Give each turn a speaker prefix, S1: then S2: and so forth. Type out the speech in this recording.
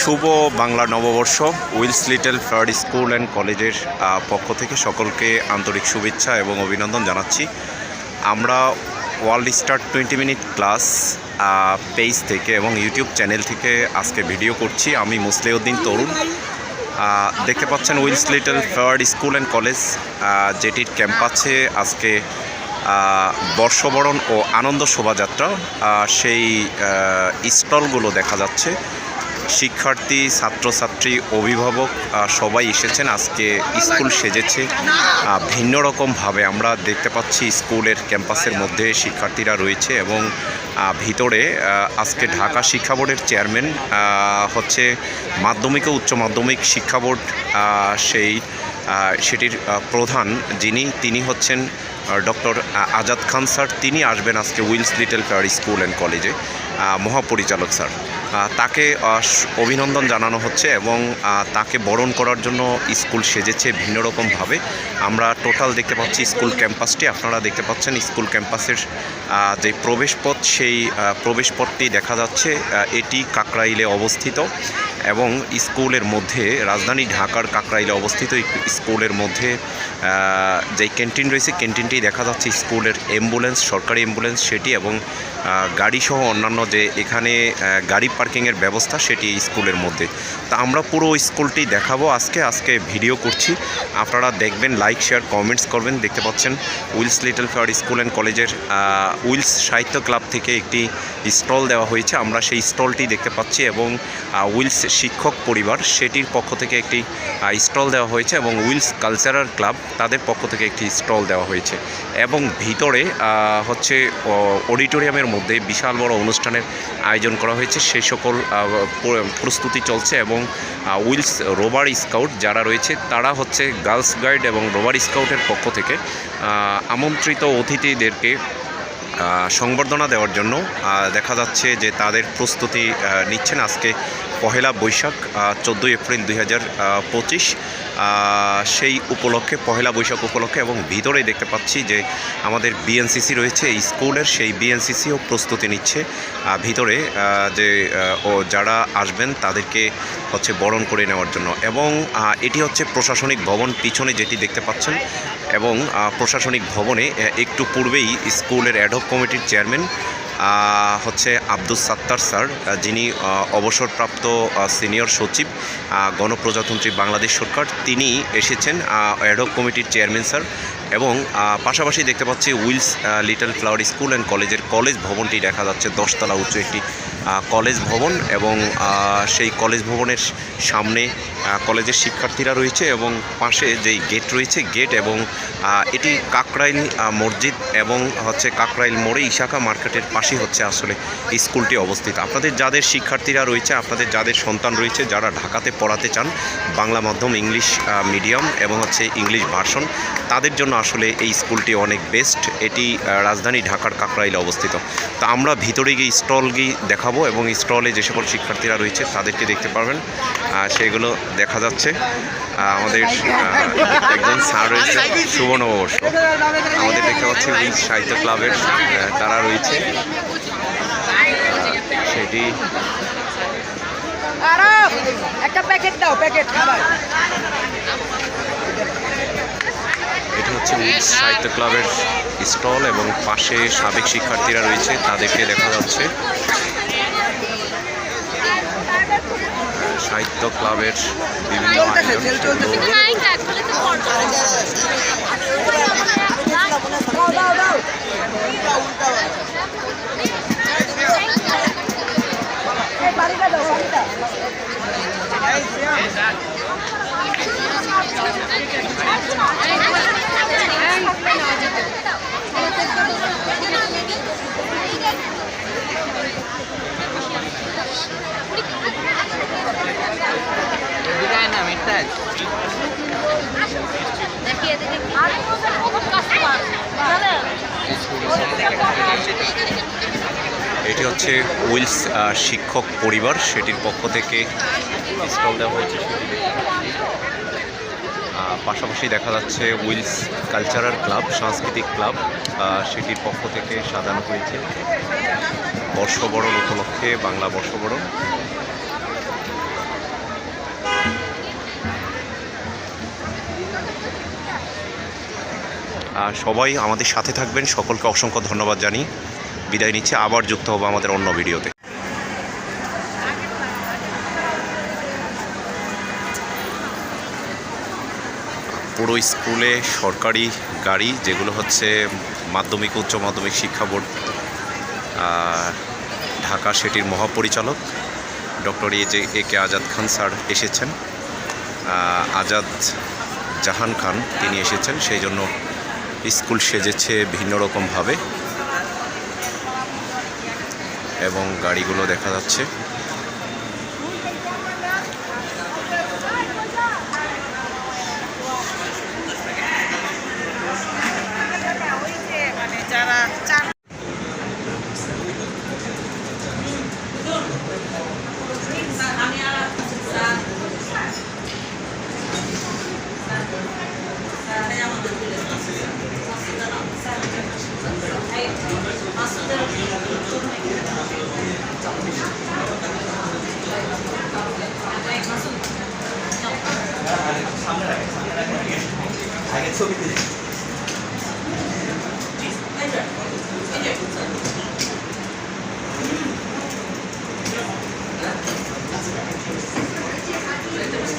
S1: শুভ বাংলা নববর্ষ, Wills Little Flower School and কলেজের পক্ষ থেকে সকলকে আন্তরিক শুভেচ্ছা এবং অভিনন্দন জানাচ্ছি। আমরা World Star twenty minute class page থেকে এবং ইউটিউব চ্যানেল থেকে আজকে ভিডিও করছি। আমি মুসলিউদ্দিন তরুণ। দেখতে পাচ্ছেন Wills Little Flower School and College যেটির ক্যাম্পাসে আজকে বর্ষবরণ ও আনন্দ শোভাযাত্রা সেই স্টলগুলো দেখা যাচ্ছে। শিক্ষার্থী, ছাত্রছাত্রী, অভিভাবক সবাই এসেছেন। আজকে স্কুল সেজেছে। ভিন্ন রকমভাবে আমরা দেখতে পাচ্ছি স্কুলের ক্যাম্পাসের মধ্যে শিক্ষার্থীরা রয়েছে এবং ভিতরে আজকে ঢাকা শিক্ষা বোর্ডের চেয়ারম্যান হচ্ছে মাধ্যমিক ও উচ্চ মাধ্যমিক শিক্ষা বোর্ড সেই সেটির প্রধান যিনি, তিনি হচ্ছেন ডক্টর আজাদ খান স্যার। তিনি আসবেন আজকে Wills Little Flower School and কলেজে। মহাপরিচালক স্যার। তাকে অভিনন্দন জানানো হচ্ছে এবং তাকে বরণ করার জন্য স্কুল সেজেছে ভিন্ন রকমভাবে। আমরা টোটাল দেখতে পাচ্ছি স্কুল ক্যাম্পাসটি। আপনারা দেখতে পাচ্ছেন স্কুল ক্যাম্পাসের যে প্রবেশপথ, সেই প্রবেশপথটি দেখা যাচ্ছে। এটি কাকরাইলে অবস্থিত এবং স্কুলের মধ্যে, রাজধানী ঢাকার কাকরাইলে অবস্থিত স্কুলের মধ্যে যে ক্যান্টিন রয়েছে, ক্যান্টিনটি দেখা যাচ্ছে স্কুলের অ্যাম্বুলেন্স, সরকারি অ্যাম্বুলেন্স, সেটি এবং গাড়িসহ অন্যান্য যে এখানে গাড়ি পার্কিংয়ের ব্যবস্থা সেটি স্কুলের মধ্যে। তা আমরা পুরো স্কুলটি দেখাবো আজকে আজকে ভিডিও করছি। আপনারা দেখবেন লাইক শেয়ার কমেন্টস করবেন। দেখতে পাচ্ছেন, Wills little fair school and কলেজের উইলস সাহিত্য ক্লাব থেকে একটি স্টল দেওয়া হয়েছে। আমরা সেই স্টলটি দেখতে পাচ্ছি এবং উইলস শিক্ষক পরিবার সেটির পক্ষ থেকে একটি স্টল দেওয়া হয়েছে এবং উইলস কালচারাল ক্লাব তাদের পক্ষ থেকে একটি স্টল দেওয়া হয়েছে। এবং ভিতরে হচ্ছে অডিটোরিয়ামের মধ্যে বিশাল বড় অনুষ্ঠানের আয়োজন করা হয়েছে। সেই সকল প্রস্তুতি চলছে এবং উইলস রোবার স্কাউট যারা রয়েছে তারা হচ্ছে গার্লস গাইড এবং রোবার স্কাউটের পক্ষ থেকে আমন্ত্রিত অতিথিদেরকে সংবর্ধনা দেওয়ার জন্য দেখা যাচ্ছে যে তাদের প্রস্তুতি নিচ্ছেন আজকে পহেলা বৈশাখ চোদ্দোই এপ্রিল দুই হাজার পঁচিশ। সেই উপলক্ষে, পহেলা বৈশাখ উপলক্ষে এবং ভিতরে দেখতে পাচ্ছি যে আমাদের বিএনসিসি রয়েছে, এই স্কুলের সেই বিএনসিসিও প্রস্তুতি নিচ্ছে। ভিতরে যে ও যারা আসবেন তাদেরকে হচ্ছে বরণ করে নেওয়ার জন্য। এবং এটি হচ্ছে প্রশাসনিক ভবন পিছনে যেটি দেখতে পাচ্ছেন এবং প্রশাসনিক ভবনে একটু পূর্বেই স্কুলের অ্যাডহক কমিটির চেয়ারম্যান হচ্ছে আব্দুল সাত্তার স্যার যিনি অবসরপ্রাপ্ত সিনিয়র সচিব গণপ্রজাতন্ত্রী বাংলাদেশ সরকার। তিনি এসেছেন অ্যাডক কমিটির চেয়ারম্যান স্যার। এবং পাশাপাশি দেখতে পাচ্ছি Wills Little Flower School and কলেজের কলেজ ভবনটি দেখা যাচ্ছে। দশতলা উঁচু একটি কলেজ ভবন এবং সেই কলেজ ভবনের সামনে কলেজের শিক্ষার্থীরা রয়েছে এবং পাশে যেই গেট রয়েছে, গেট এবং এটি কাকরাইল মসজিদ এবং হচ্ছে কাকরাইল মোড়ে ইশাকা মার্কেটের পাশেই হচ্ছে আসলে স্কুলটি অবস্থিত। আপনাদের যাদের শিক্ষার্থীরা রয়েছে, আপনাদের যাদের সন্তান রয়েছে, যারা ঢাকাতে পড়াতে চান, বাংলা মাধ্যম, ইংলিশ মিডিয়াম এবং হচ্ছে ইংলিশ ভার্সন, তাদের জন্য আসলে এই স্কুলটি অনেক বেস্ট। এটি রাজধানী ঢাকার কাকরাইলে অবস্থিত। তো আমরা ভিতরে গিয়ে স্টল গিয়ে দেখাবো এবং স্টলে যে সকল শিক্ষার্থীরা রয়েছে তাদেরকে দেখতে পারবেন। সেগুলো দেখা যাচ্ছে। আমাদের একজন স্যার রয়েছে শুভ নববর্ষ আমাদের দেখতে পাচ্ছি সাহিত্য ক্লাবের তারা রয়েছে। সেটি
S2: একটা প্যাকেট দাও, প্যাকেট, খাবার।
S1: উইলস সাহিত্য ক্লাবের স্টল এবং পাশে সাবেক শিক্ষার্থীরা রয়েছে তাদেরকে দেখা যাচ্ছে। সাহিত্য ক্লাবের বিভিন্ন আয়োজন
S2: সেল চলতেছে।
S1: সেগুলো
S2: দাও দাও দাও এই পানিটা দাও পানিটা
S1: এটি হচ্ছে উইলস শিক্ষক পরিবার, সেটির পক্ষ থেকে স্টল দেওয়া হয়েছে পাশাপাশি দেখা যাচ্ছে উইলস কালচারাল ক্লাব, সাংস্কৃতিক ক্লাব সেটির পক্ষ থেকে সাজানো হয়েছে। বর্ষবরণ উপলক্ষে, বাংলা বর্ষবরণ। সবাই আমাদের সাথে থাকবেন। সকলকে অসংখ্য ধন্যবাদ জানি বিদায় নিচ্ছে। আবার যুক্ত হব আমাদের অন্য ভিডিওতে। পুরো স্কুলে সরকারি গাড়ি, যেগুলো হচ্ছে মাধ্যমিক, উচ্চ মাধ্যমিক শিক্ষা বোর্ড ঢাকা সেটির মহাপরিচালক doctor A J, A K Azad Khan sir এসেছেন। আজাদ জাহান খান তিনি এসেছেন, সেই জন্য স্কুল সেজেছে ভিন্ন রকমভাবে এবং গাড়িগুলো দেখা যাচ্ছে।